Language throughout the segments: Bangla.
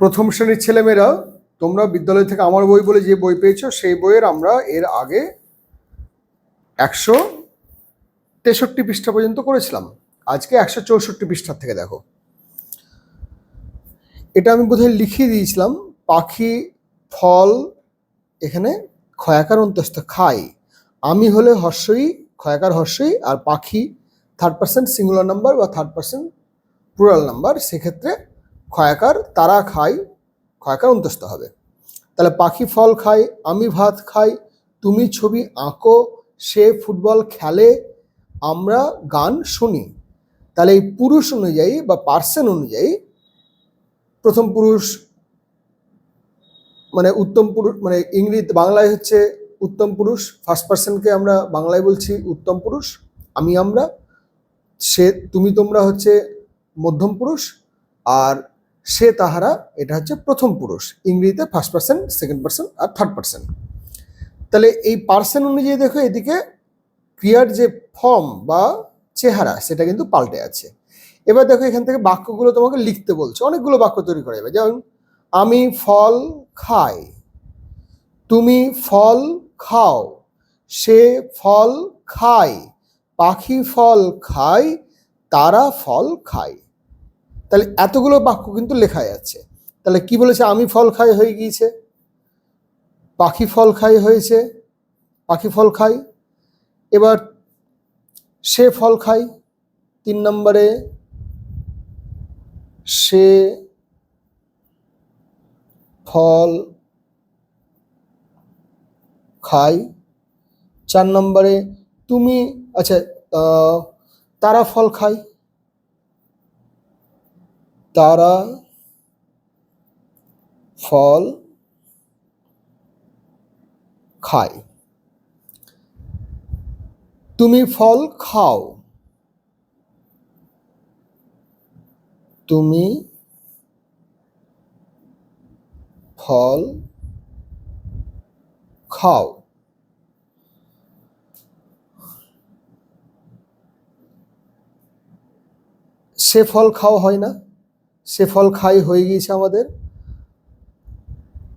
প্রথম শ্রেণির ছেলেমেয়েরা, তোমরা বিদ্যালয় থেকে আমার বই বলে যে বই পেয়েছ, সেই বইয়ের আমরা এর আগে একশো তেষট্টি পৃষ্ঠা পর্যন্ত করেছিলাম। আজকে একশো চৌষট্টি পৃষ্ঠার থেকে দেখো। এটা আমি বোধহয় লিখিয়ে দিয়েছিলাম, পাখি, ফল, এখানে ক্ষয়াকার অন্তস্থ খাই। আমি হলে হর্ষই, ক্ষয়াকার হর্ষই, আর পাখি থার্ড পার্সেন্ট সিঙ্গুলার নাম্বার বা থার্ড পার্সেন্ট প্লুরাল নাম্বার সেক্ষেত্রে ক্ষয়াকার, তারা খায়, ক্ষয়াকার অন্তস্থ হবে। তাহলে পাখি ফল খায়, আমি ভাত খাই, তুমি ছবি আঁকো, সে ফুটবল খেলে, আমরা গান শুনি। তাহলে এই পুরুষ অনুযায়ী বা পার্সন অনুযায়ী প্রথম পুরুষ মানে উত্তম পুরুষ মানে ইংরেজি, বাংলায় হচ্ছে উত্তম পুরুষ ফার্স্ট পার্সনকে আমরা বাংলায় বলছি উত্তম পুরুষ, আমি আমরা, সে, তুমি তোমরা হচ্ছে মধ্যম পুরুষ, আর সে তাহারা, এটা হচ্ছে প্রথম পুরুষ। ইংরেজিতে ফার্স্ট পার্সন সেকেন্ড পার্সন আর থার্ড পার্সন তাহলে এই পার্সন অনুযায়ী দেখো এদিকে ক্রিয়ার যে ফর্ম বা চেহারা, সেটা কিন্তু পাল্টে আছে। এবার দেখো এখান থেকে বাক্যগুলো তোমাকে লিখতে বলছে। অনেকগুলো বাক্য তৈরি করা যাবে। যেমন, আমি ফল খাই, তুমি ফল খাও, সে ফল খায়, পাখি ফল খায়, তারা ফল খায়। তাহলে এতগুলো বাক্য কিন্তু লেখা যাচ্ছে তাহলে কি বলেছে? আমি ফল খাই হয়ে গিয়েছে। পাখি ফল খাই হয়েছে। পাখি ফল খাই। এবার সে ফল খাই। তিন নম্বরে সে ফল খাই। চার নম্বরে তুমি আচ্ছা তারা ফল খাই তারা ফল খায়। তুমি ফল খাও। তুমি ফল খাও। সে ফল খাওয়া হয় না? সে ফল খাই হয়ে গিয়েছে আমাদের।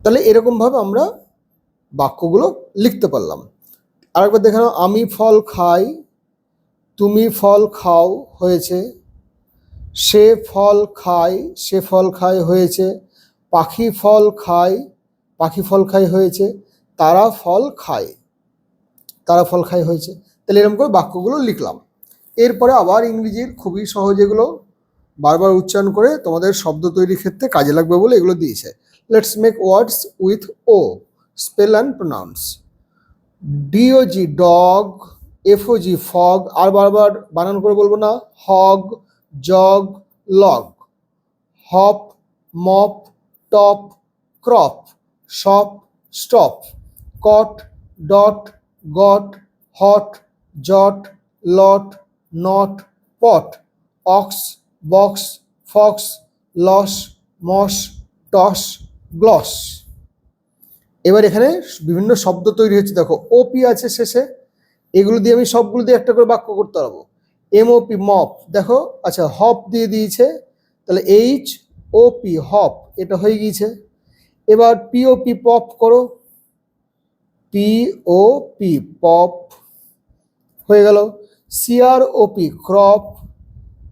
তাহলে এরকমভাবে আমরা বাক্যগুলো লিখতে পারলাম। আরেকবার দেখে আমি ফল খাই, তুমি ফল খাও হয়েছে। সে ফল খায় সে ফল খাই হয়েছে। পাখি ফল খায় পাখি ফল খাই হয়েছে। তারা ফল খায়, তারা ফল খাই হয়েছে। তাহলে এরকম করে বাক্যগুলো লিখলাম। এরপরে আবার ইংরেজির খুবই সহজ এগুলো বারবার উচ্চারণ করে তোমাদের শব্দ তৈরির ক্ষেত্রে কাজে লাগবে বলে এগুলো দিয়েছে। Let's make words with O spell and pronounce D O G dog F O G fog আর বারবার বানান করে বলব না hog jog log hop mop top crop shop stop cot dot got hot jot lot not pot ox box fox loss moss toss gloss এবার এখানে বিভিন্ন শব্দ তৈরি হচ্ছে। দেখো ওপি আছে শেষে। এগুলো দিয়ে আমি সবগুলো দিয়ে একটা করে বাক্য করতে পারব। এমওপি মপ দেখো আচ্ছা হপ দিয়ে দিয়েছে। তাহলে এইচ ওপি হপ এটা হয়ে গিয়েছে। এবার পিওপি পপ করো। পিও পি পপ হয়ে গেল। C R O P crop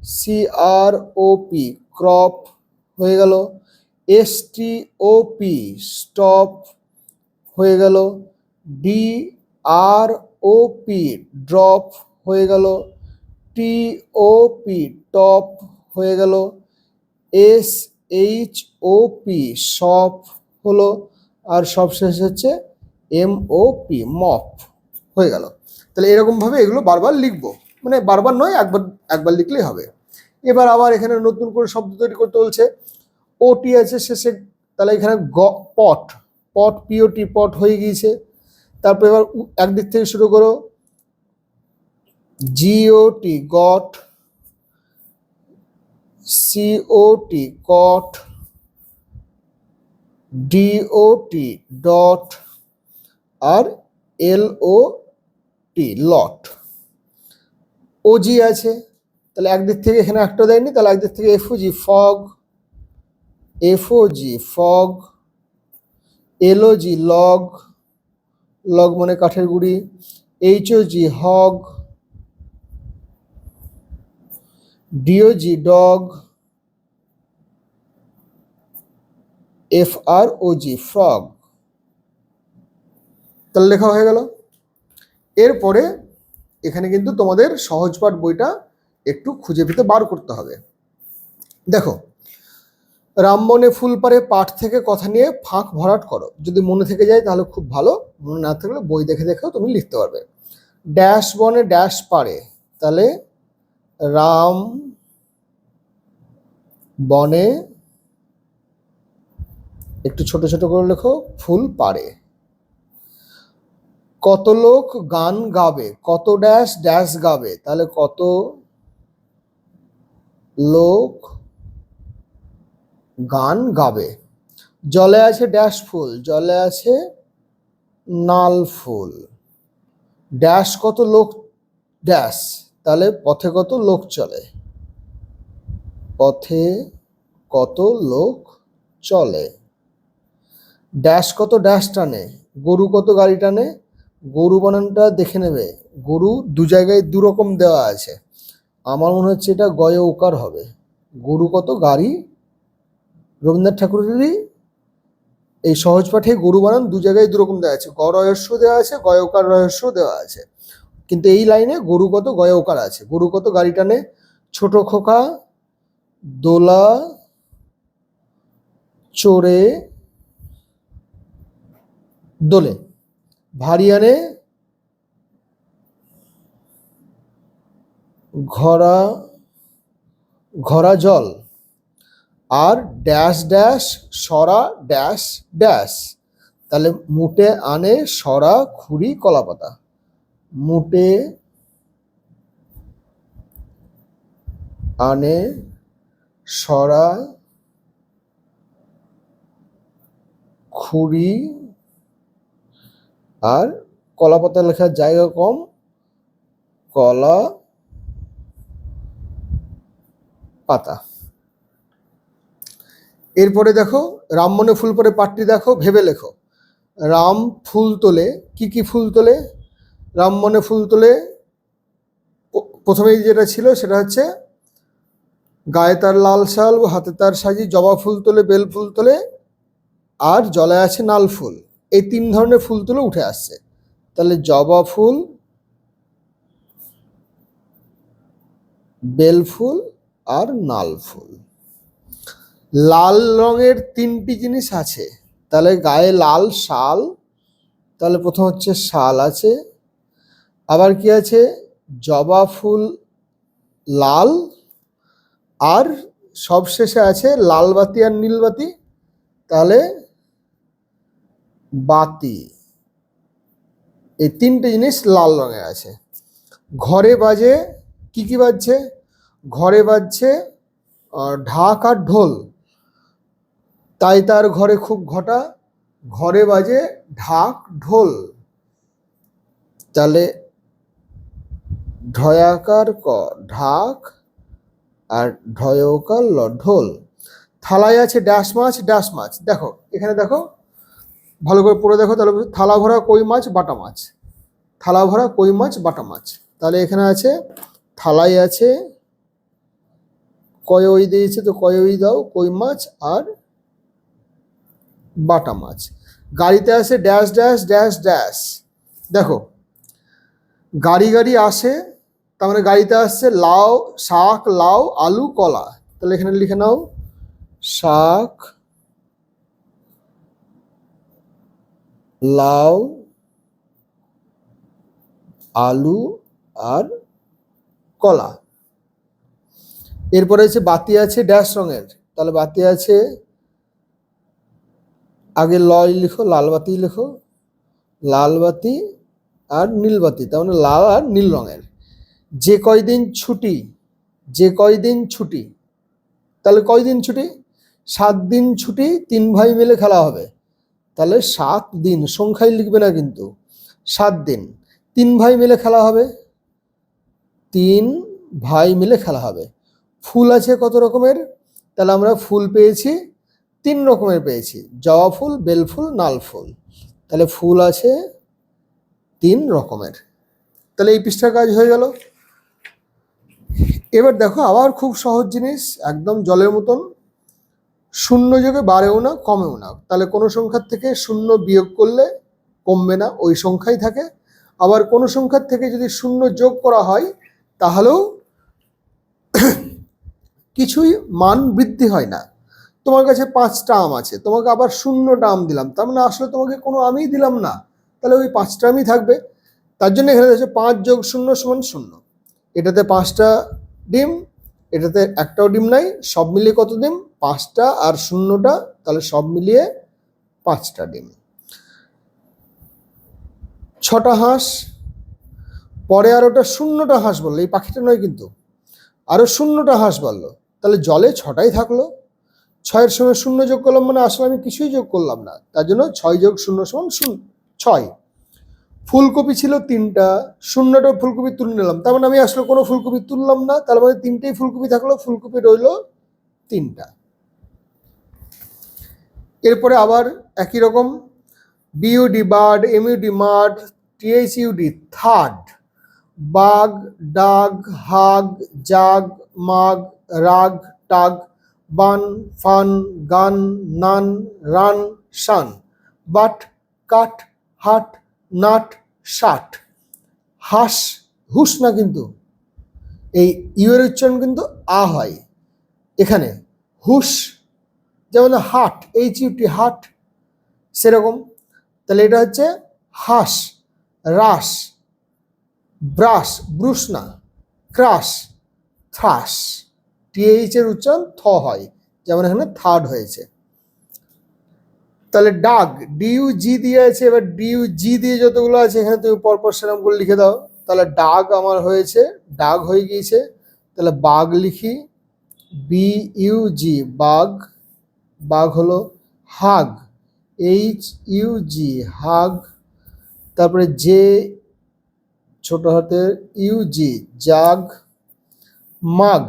C R O P crop হয়ে গেল। এস টি ওপি স্টপ হয়ে গেল। ডি আর ড্রপ হয়ে গেল। টি ও পি টপ হয়ে গেল। S H O P shop হলো। আর সবশেষ হচ্ছে এম ও পি মপ হয়ে গেল। তাহলে এরকমভাবে এগুলো বারবার লিখব। মানে বারবার নয়, একবার একবার লিখলেই হবে। এবার আবার এখানে নতুন করে শব্দ তৈরি করতে বলছে ওটি আছে শেষে তাহলে এখানে গ, পট পট পিওটি পট হয়ে গিয়েছে। তারপর এবার একদিক থেকে শুরু করো। G O T got C O T cot D O T dot আর L O T lot O G আছে। তাহলে একদিক থেকে এখানে একটা দেয়নি, তাহলে একদিক থেকে F O G fog F O G fog L O G log log মানে কাঠের গুড়ি H O G hog D O G dog F R O G frog তাহলে লেখা হয়ে গেল। এরপরে এখানে কিন্তু তোমাদের সহজপাঠ বইটা খুঁজে পেতে বার করতে হবে। দেখো, রামবনে ফুল পারে পাঠ থেকে কথা নিয়ে ফাঁক ভরাট করো। যদি মনে থেকে যায় তাহলে খুব ভালো, মনে না থাকলে বই দেখে দেখেও তুমি লিখতে পারবে। ড্যাশ বনে ড্যাশ পারে তাহলে রাম বনে একটু ছোট ছোট করে লেখো, ফুল পারে কত লোক গান গাবে, কত ড্যাশ ড্যাশ গাবে, তাহলে কত লোক গান গাবে। জলে আছে ড্যাশ ফুল, জলে আছে নাল ফুল। ড্যাশ কত লোক, ড্যাশ, তাহলে পথে কত লোক চলে? পথে কত লোক চলে? ড্যাশ কত ড্যাশ টানে, গরু কত গাড়ি টানে? গরু বানানটা দেখে নেবে। গরু দু জায়গায় দু রকম দেওয়া আছে। আমার মনে হচ্ছে এটা গয় উকার হবে। গরু কত, গাড়ি? রবীন্দ্রনাথ ঠাকুরেরই এই সহজ পাঠে গরু বানান দু জায়গায় দুরকম দেওয়া আছে। গ রহস্য দেওয়া আছে গয়কার রহস্য দেওয়া আছে। কিন্তু এই লাইনে গরু কত গয়কার আছে। গরু কত, গাড়ি টানে ছোট খোকা, দোলা, চোরে, দোলে। ভারিয়ানে ঘরা ঘরা জল, আর ড্যাশ ড্যাশ, সরা ড্যাশ ড্যাশ। তাহলে মুটে আনে সরা খুরি কলাপাতা। মুটে আনে সরা খুরি, আর কলাপাতা লেখার জায়গা কম, কলা পাতা। এরপরে দেখো রামমনে ফুল পরে পাঠটি দেখো, ভেবে লেখো। রাম ফুল তোলে, কি কি ফুল তোলে? রামমনে ফুল তোলে প্রথমেই যেটা ছিল সেটা হচ্ছে, গায়ে তার লাল শাল হাতে তার সাজি, জবা ফুল তোলে, বেল ফুল তোলে, আর জলে আছে নাল ফুল। এই তিন ধরনের ফুল তুলে উঠে আসছে। তাহলে জবা ফুল, বেল ফুল আর নাল ফুল। লাল রঙের তিনটি জিনিস আছে। তাহলে গায়ে লাল শাল, তাহলে প্রথম হচ্ছে শাল আছে। আবার কি আছে? জবা ফুল লাল। আর সবশেষে আছে লাল বাতি আর নীল বাতি তাহলে বাতি। এই তিনটে জিনিস লাল রঙে আছে। ঘরে বাজে কি কি বাজছে? ঘরে বাজছে ঢাক আর ঢোল। তাই তার ঘরে খুব ঘটা, ঘরে বাজে ঢাক, ঢোল। তাহলে ঢয়াকার ক, ঢাক আর ঢয়কার ল, ঢোল। থালায় আছে ড্যাশ মাছ ড্যাশ মাছ। দেখো, এখানে দেখো, ভালো করে পড়ে দেখো, তাহলে থালা ভরা কই মাছ, বাটা মাছ। থালা ভরা কই মাছ, বাটা মাছ। তাহলে এখানে আছে, থালায় আছে কয় ওই দিয়েছে তো কয় ওই দাও, কই মাছ আর বাটা মাছ। গাড়িতে আসে ড্যাশ ড্যাশ ড্যাশ ড্যাশ দেখো, গাড়ি গাড়ি আসে, তার মানে গাড়িতে আসছে লাউ, শাক, লাউ, আলু, কলা। তাহলে এখানে লিখে নাও, শাক, লাউ, আলু আর কলা। এরপরে আছে বাতি আছে ড্যাশ রঙের। তাহলে বাতি আছে, আগে লয় লিখো, লাল বাতি লিখো, লাল বাতি আর নীল বাতি, তার মানে লাল আর নীল রঙের। যে কয়দিন ছুটি, যে কয়দিন ছুটি, তাহলে কয়দিন ছুটি? সাত দিন ছুটি, তিন ভাই মিলে খেলা হবে। তাহলে সাত দিন, সংখ্যায় লিখবে না কিন্তু, সাত দিন। তিন ভাই মিলে খেলা হবে, তিন ভাই মিলে খেলা হবে। ফুল আছে কত রকমের? তাহলে আমরা ফুল পেয়েছি, তিন রকমের পেয়েছি। জবা ফুল, বেল ফুল, নাল ফুল। তাহলে ফুল আছে তিন রকমের। তাহলে এই পৃষ্ঠার কাজ হয়ে গেল। এবার দেখো, আবার খুব সহজ জিনিস, একদম জলের মতন। শূন্য যোগে বাড়েও না, কমেও না। তাহলে কোনো সংখ্যার থেকে শূন্য বিয়োগ করলে কমবে না, ওই সংখ্যাই থাকে। আবার কোনো সংখ্যার থেকে যদি শূন্য যোগ করা হয়, তাহলেও কিছুই মান বৃদ্ধি হয় না। তোমার কাছে পাঁচটা আম আছে, তোমাকে আবার শূন্যটা আম দিলাম, তার মানে আসলে তোমাকে কোনো আমই দিলাম না। তাহলে ওই পাঁচটা আমই থাকবে। তার জন্য এখানে আছে পাঁচ যোগ শূন্য সমান শূন্য। এটাতে পাঁচটা ডিম, এটাতে একটাও ডিম নাই, সব মিলিয়ে কত ডিম? পাঁচটা আর শূন্যটা, তাহলে সব মিলিয়ে পাঁচটা ডিম। ছটা হাঁস, পরে আর ওটা শূন্যটা হাঁস বলল, এই পাখিটা নয় কিন্তু। আরও শূন্যটা হাঁস বলল। তাহলে জলে ছটাই থাকল। ছয়ের সঙ্গে শূন্য যোগ করলাম মানে আসলে আমি কিছুই যোগ করলাম না। তার জন্য ছয় যোগ শূন্য সমান শূন্য, ছয়। ফুলকপি ছিল তিনটা, শূন্যটা ফুলকপি তুলে নিলাম। তার মানে আমি আসলে কোনো ফুলকপি তুললাম না, তার মানে তিনটেই ফুলকপি থাকল, ফুলকপি রইল তিনটা। এরপরে আবার একই রকম B U D bird M U D mud T H U D third. Bug dug, hug, jug, mug rug, tug, বান, ফান, গান, নান, রান, শান, বাট, কাট, হাট, নাট ষাট হাস, হুস না কিন্তু। এই ইউয়ের উচ্চারণ কিন্তু আ হয়। এখানে হুস, যেমন হাট এইচ ইউটি হাট, সেরকম। তাহলে এটা হচ্ছে হাস, রাস ব্রুশ না ক্রাশ থ্রাস। টিএইচ এর উচ্চারণ থ হয়, যেমন এখানে থার্ড হয়েছে। তাহলে ডাগ ডিউ জি দিয়ে আছে, এবার ডিউ জি দিয়ে যতগুলো আছে, এখানে তুমি পরপর সেরকমগুলো লিখে দাও। তাহলে ডাগ আমার হয়েছে, ডাগ হয়ে গিয়েছে। তাহলে বাঘ লিখি বি ইউ জি বাঘ বাঘ হলো হাগ এইচ ইউ জি হাগ, তারপরে জে ছোট হাতের ইউ জি জাগ, মাগ।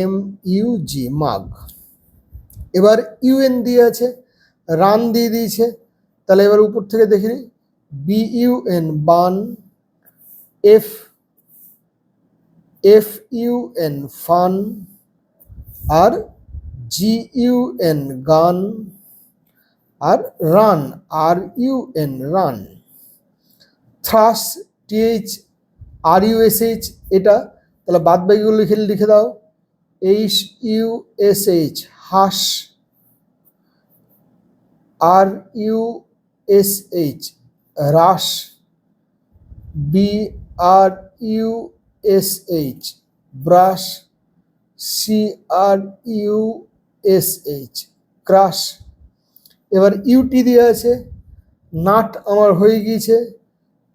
এম ইউ জি মাগ এবার ইউএন দিয়ে আছে রান দিয়ে দিয়েছে। তাহলে এবার উপর থেকে দেখি B U N bun F F U N fun, আর জি ইউ এন গান, আর run R U N run. Thrush T H R U S H এটা। তাহলে বাদ বাকিগুলো লিখে লিখে দাও। H U S H hush R U S H rush B R U S H brush C R U S H crush এবার ইউটি দিয়ে আছে নাট আমার হয়ে গিয়েছে,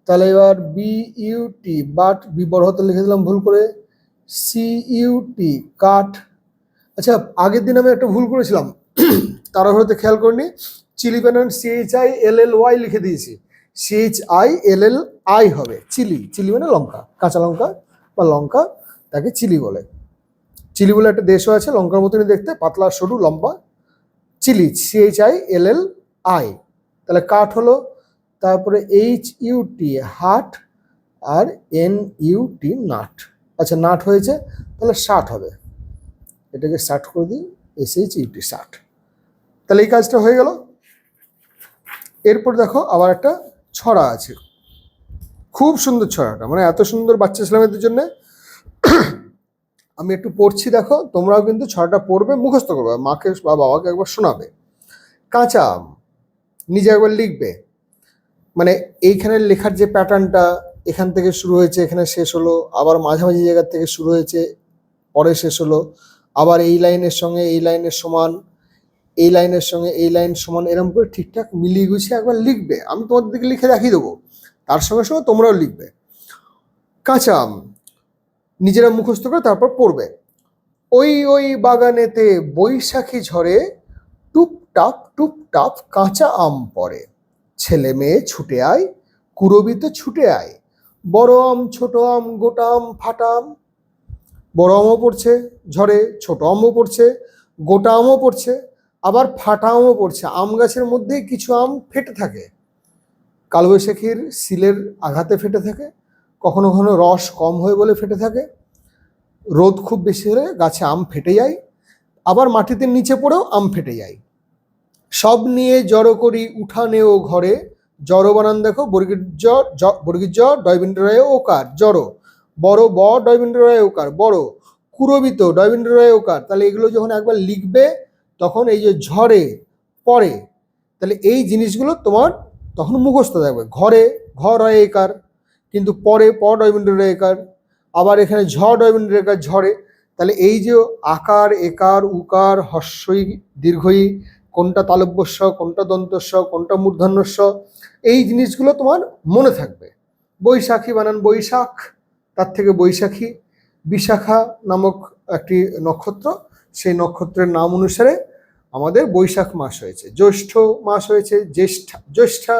তাহলে এবার বি ইউটি বাট বি বড় হাতে লিখে দিলাম ভুল করে। সি ইউটি কাট আচ্ছা আগের দিন আমি একটা ভুল করেছিলাম। তারা হয়তো খেয়াল করিনি। চিলি বানান C H I L L Y লিখে দিয়েছি। C H I L L I হবে। চিলি। চিলি মানে লঙ্কা। কাঁচা লঙ্কা বা লঙ্কা তাকে চিলি বলে। চিলি বলে একটা দেশও আছে, লঙ্কার মতনই দেখতে, পাতলা, সরু, লম্বা। Chilli C H I L L I তাহলে কাঠ হলো, তারপরে এইচ ইউটি হাট, আর এন ইউটি নাট। আচ্ছা নাট হয়েছে, তাহলে ষাট হবে। এটাকে ষাট করে দিই এস এইচ ইউটি ষাট। তাহলে এই কাজটা হয়ে গেল। এরপর দেখো আবার একটা ছড়া আছে। খুব সুন্দর ছড়াটা মানে এত সুন্দর বাচ্চা ছেলেমেয়েদের জন্য। আমি একটু পড়ছি, দেখো, তোমরাও কিন্তু ছড়াটা পড়বে, মুখস্থ করবে। মাকে বা বাবাকে একবার শোনাবে। কাঁচা আম, নিজে একবার লিখবে। মানে এইখানে লেখার যে প্যাটার্নটা এখান থেকে শুরু হয়েছে, এখানে শেষ হলো, আবার মাঝামাঝি জায়গার থেকে শুরু হয়েছে, পরে শেষ হলো। আবার এই লাইনের সঙ্গে এই লাইনের সমান, এই লাইনের সঙ্গে এই লাইন সমান এরকম করে ঠিকঠাক মিলিয়ে গুছিয়ে একবার লিখবে। আমি তোমাদের দিকে লিখে দেখিয়ে দেবো। তার সঙ্গে সঙ্গে তোমরাও লিখবে। কাঁচা আম, নিজেরা মুখস্থ করে তারপর পড়বে। ওই ওই বাগানেতে বৈশাখী ঝড়ে টুপটাপ টুপটাপ কাঁচা আম পড়ে। ছেলে মেয়ে ছুটে আয় কুরবিতে ছুটে আয়। বড় আম, ছোট আম, গোটা আম, ফাটা আম। বড় আমও পড়ছে, ঝড়ে ছোট আমও পড়ছে, গোটা আমও পড়ছে, আবার ফাটা আমও পড়ছে। আম গাছের মধ্যে কিছু আম ফেটে থাকে। কালবৈশাখীর শিলের আঘাতে ফেটে থাকে। কখনো কখনো রস কম হয়ে বলে ফেটে থাকে। রোদ খুব বেশি হলে গাছে আম ফেটে যায়। আবার মাটিতে নিচে পড়েও আম ফেটে যায়। সব নিয়ে জড়ো করি উঠানে ও ঘরে। জড়ো বানান দেখো, বর্গীর জ বর্গীর জ ডয়বিন্দ রায় ওকার জড়ো। বড়, ব ডয়বিন্দ রায় ওকার বড়। কুরবিত ডয়বিন্দ রায় ওকার তাহলে এগুলো যখন একবার লিখবে, তখন এই যে ঝড়ে, পড়ে, তাহলে এই জিনিসগুলো তোমার তখন মুখস্থ থাকবে। ঘরে ঘর হয় একার কিন্তু পরে, প ডয়বিন্দ রায় একার আবার এখানে ঝ ডয়বিন্দ রেখার ঝড়ে। তাহলে এই যে আকার, একার, উকার হস্যই দীর্ঘই, কোনটা তালব্যস্য কোনটা দন্তস্ব, কোনটা মূর্ধন্যস্ব এই জিনিসগুলো তোমার মনে থাকবে। বৈশাখী বানান বৈশাখ, তার থেকে বৈশাখী। বিশাখা নামক একটি নক্ষত্র, সেই নক্ষত্রের নাম অনুসারে আমাদের বৈশাখ মাস হয়েছে। জ্যৈষ্ঠ মাস হয়েছে জ্যেষ্ঠা, জ্যৈষ্ঠা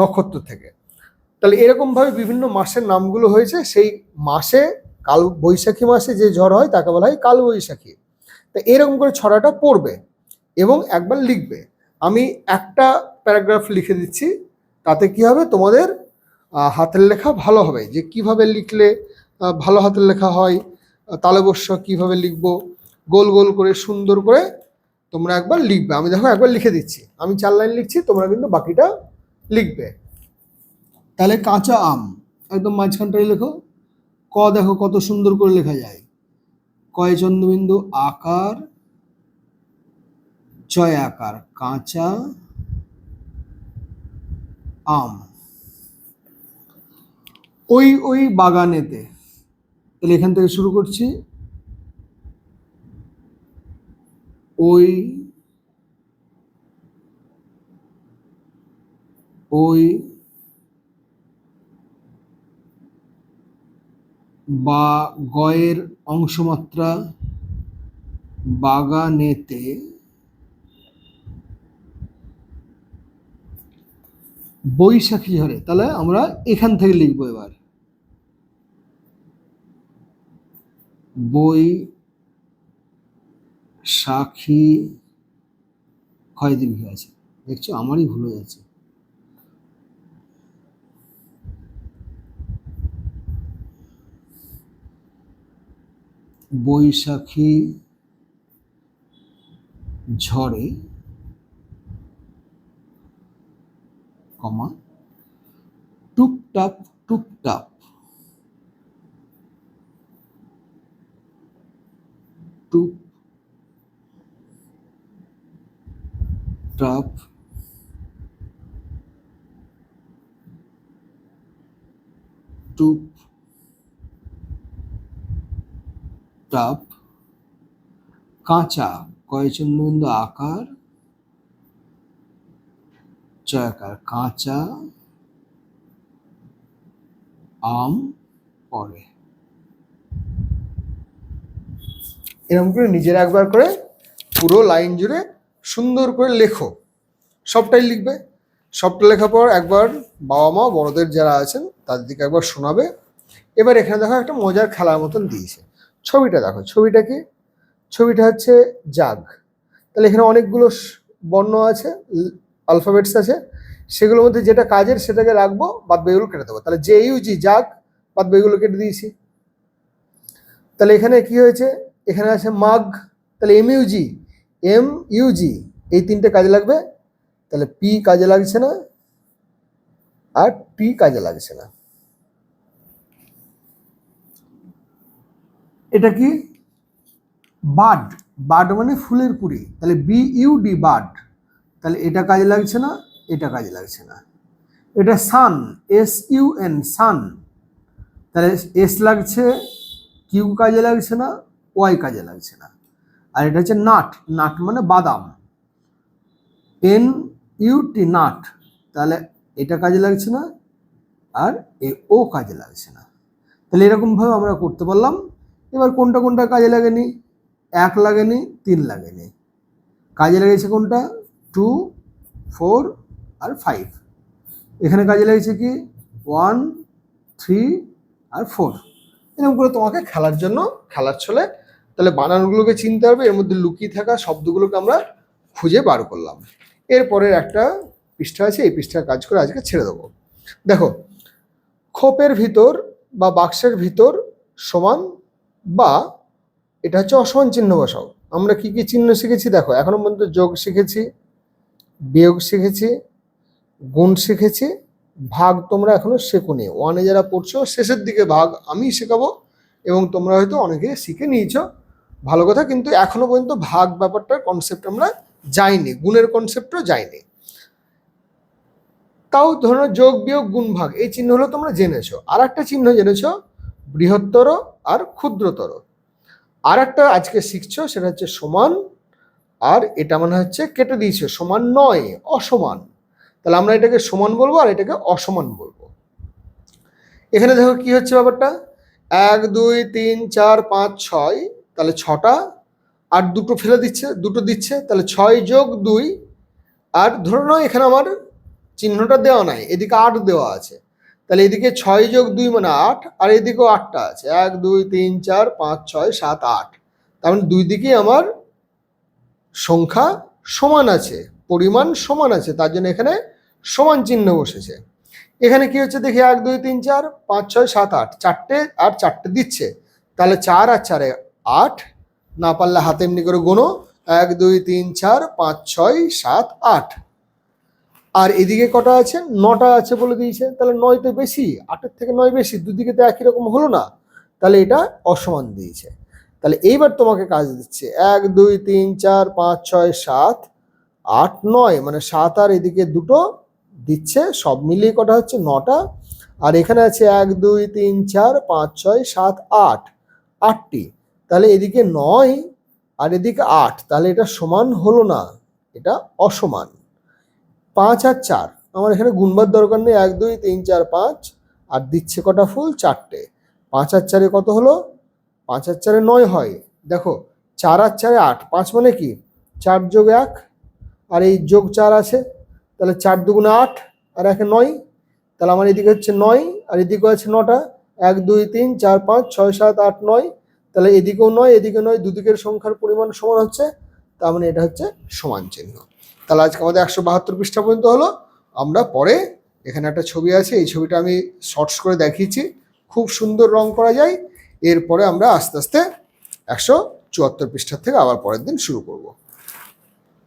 নক্ষত্র থেকে। তাহলে এরকমভাবে বিভিন্ন মাসের নামগুলো হয়েছে। সেই মাসে কাল, বৈশাখী মাসে যে ঝড় হয়, তাকে বলা হয় কাল বৈশাখী। তা এরকম করে ছড়াটা পড়বে এবং একবার লিখবে। আমি একটা প্যারাগ্রাফ লিখে দিচ্ছি, তাতে কি হবে? তোমাদের হাতের লেখা ভালো হবে। যে কীভাবে লিখলে ভালো হাতের লেখা হয় তালবস্য কীভাবে লিখব, গোল গোল করে, সুন্দর করে তোমরা একবার লিখবে। আমি দেখো একবার লিখে দিচ্ছি। আমি চার লাইন লিখছি, তোমরা কিন্তু বাকিটা লিখবে। তাহলে কাঁচা আম, একদম মাঝখানটায় লেখো। ক দেখো কত সুন্দর করে লেখা যায়। কয় চন্দ্রবিন্দু আকার? চয় আকার। কাঁচা আম। ওই ওই বাগানেতে। তাহলে এখান থেকে শুরু করছি। ওই ওই বা গয়ের অংশমাত্রা বাগানেতে বৈশাখী ঝরে তাহলে আমরা এখান থেকে লিখব এবার। বই সাখী ক্ষয় দীর্ঘ আছে? দেখছ, আমারই ভুল হয়ে যাচ্ছে। বৈশাখী, ঝড়ে কমা টুকটাপ টুকটাপ টুক টাপ টুপ টাপ কাঁচা কয়চন্দ্রবিন্দু আকার? চয়াকার কাঁচা আম পরে। এরকম করে নিজের একবার করে পুরো লাইন জুড়ে সুন্দর করে লেখো। সবটাই লিখবে। সবটা লেখার পর একবার বাবা মা, বড়দের যারা আছেন, তাদের দিকে একবার শোনাবে। এবার এখানে দেখো একটা মজার খেলার মতন দিয়েছে। ছবিটা দেখো, ছবিটা কি? ছবিটা হচ্ছে জাগ। তাহলে এখানে অনেকগুলো বর্ণ আছে। আলফাবেটস আছে, সেগুলোর মধ্যে যেটা কাজের সেটাকে রাখব, বাদ বেগুলো কেটে দেবো। তাহলে জে ইউজি যাক, বাদ বেগুলো কেটে দিয়েছি। তাহলে এখানে কি হয়েছে? এখানে আছে মাগ তাহলে এম ইউজি এম ইউজি এই তিনটে কাজে লাগবে। তাহলে পি কাজে লাগছে না, আর টি কাজে লাগছে না। এটা কি? বাড বাড মানে ফুলের কুড়ি। তাহলে বি ইউ ডি বাড তাহলে এটা কাজে লাগছে না, এটা কাজে লাগছে না। এটা sun S U N sun তাহলে এস লাগছে কিউ কাজে লাগছে না ওয়াই কাজে লাগছে না। আর এটা হচ্ছে নাট নাট মানে বাদাম। এন ইউটি নাট তাহলে এটা কাজে লাগছে না, আর এ ও কাজে লাগছে না। তাহলে এরকমভাবে আমরা করতে পারলাম। এবার কোনটা কোনটা কাজে লাগেনি? এক লাগেনি, তিন লাগেনি। কাজে লেগেছে কোনটা? টু ফোর আর ফাইভ এখানে কাজে লেগেছে কি? ওয়ান থ্রি আর ফোর এরকম করে তোমাকে খেলার জন্য খেলার ছলে তাহলে বানানগুলোকে চিনতে হবে, এর মধ্যে লুকিয়ে থাকা শব্দগুলোকে আমরা খুঁজে বার করলাম। এরপরের একটা পৃষ্ঠা আছে, এই পৃষ্ঠার কাজ করে আজকে ছেড়ে দেবো। দেখো, খোপের ভিতর বা বাক্সের ভিতর সমান বা এটা হচ্ছে অসমান চিহ্ন বসাও। আমরা কি কি চিহ্ন শিখেছি? দেখো, এখনও পর্যন্ত যোগ শিখেছি। বিয়োগ শিখেছি, গুণ শিখেছি, ভাগ তোমরা এখনও শেখোনি। ওয়ানে যারা পড়ছো, শেষের দিকে ভাগ আমি শেখাবো এবং তোমরা হয়তো অনেকে শিখে নিয়েছো। ভালো কথা, কিন্তু এখনও পর্যন্ত ভাগ ব্যাপারটার কনসেপ্ট আমরা যাইনি, গুণের কনসেপ্টও যাইনি। তাও ধরো যোগ, বিয়োগ, গুণ, ভাগ, এই চিহ্নগুলো তোমরা জেনেছো। আর একটা চিহ্ন জেনেছো, বৃহত্তর আর ক্ষুদ্রতর। আর একটা আজকে শিখছো, সেটা হচ্ছে সমান আর এটা মনে হচ্ছে কেটে দিয়েছে, সমান নয়, অসমান। তাহলে আমরা এটাকে সমান বলব আর এটাকে অসমান বলব। এখানে দেখো কি হচ্ছে ব্যাপারটা? এক, দুই, তিন, চার, পাঁচ, ছয়, তাহলে ছটা, আর দুটো ফেলে দিচ্ছে, দুটো দিচ্ছে, তাহলে ছয় যোগ দুই, আর ধরে নাও এখানে আমার চিহ্নটা দেওয়া নাই, এদিকে আট দেওয়া আছে, তাহলে এদিকে ছয় যোগ দুই মানে আট, আর এদিকেও আটটা আছে, এক, দুই, তিন, চার, পাঁচ, ছয়, সাত, আট, তার মানে দুই দিকেই আমার সংখ্যা সমান আছে, পরিমাণ সমান আছে, তার জন্য এখানে সমান চিহ্ন বসেছে। এখানে কি হচ্ছে দেখি? এক, দুই, তিন, চার, পাঁচ, ছয়, সাত, আট। চারটে আর চারটে দিচ্ছে। তাহলে চার আর চারে আট, না পারলে হাতে এমনি করে গোনো। এক, দুই, তিন, চার, পাঁচ, ছয়, সাত, আট। আর এদিকে কটা আছে? নটা আছে বলে দিয়েছে। তাহলে নয় তো বেশি, আটের থেকে নয় বেশি, দুদিকে তো একই রকম হলো না। তাহলে এটা অসমান দিয়েছে। তাহলে এইবার তোমাকে কাজ দিচ্ছে। এক, দুই, তিন, চার, পাঁচ, ছয়, সাত, আট, নয় মানে সাত আর এদিকে দুটো দিচ্ছে, সব মিলিয়ে কটা হচ্ছে? নটা। আর এখানে আছে এক, দুই, তিন, চার, পাঁচ, ছয়, সাত, আট, আটটি। তাহলে এদিকে নয় আর এদিকে আট, তাহলে এটা সমান হলো না, এটা অসমান। পাঁচ আর চার, আমার এখানে গুনবার দরকার নেই, এক, দুই, তিন, চার, পাঁচ, আর দিচ্ছে কটা ফুল? চারটে। পাঁচ আর চারে কত হলো? পাঁচ আর চারে নয় হয়। দেখো, চার আর চারে আট, পাঁচ মানে কি? চার যোগ এক, আর এই যোগ চার আছে, তাহলে চার দুগুণে আট, আর একে নয়, তাহলে আমার এদিকে হচ্ছে নয়, আর এদিকেও আছে নটা, এক, দুই, তিন, চার, পাঁচ, ছয়, সাত, আট, নয়, তাহলে এদিকেও নয়, এদিকে নয়, দুদিকের সংখ্যার পরিমাণ সমান হচ্ছে, তার মানে এটা হচ্ছে সমান চিহ্ন। তাহলে আজকে আমাদের একশো বাহাত্তর পৃষ্ঠা পর্যন্ত হলো, আমরা পরে এখানে একটা ছবি আছে, এই ছবিটা আমি শর্টস করে দেখিয়েছি, খুব সুন্দর রং করা যায় এরপরে আমরা আস্তে আস্তে একশো চুয়াত্তর পৃষ্ঠার থেকে আবার পরের দিন শুরু করব।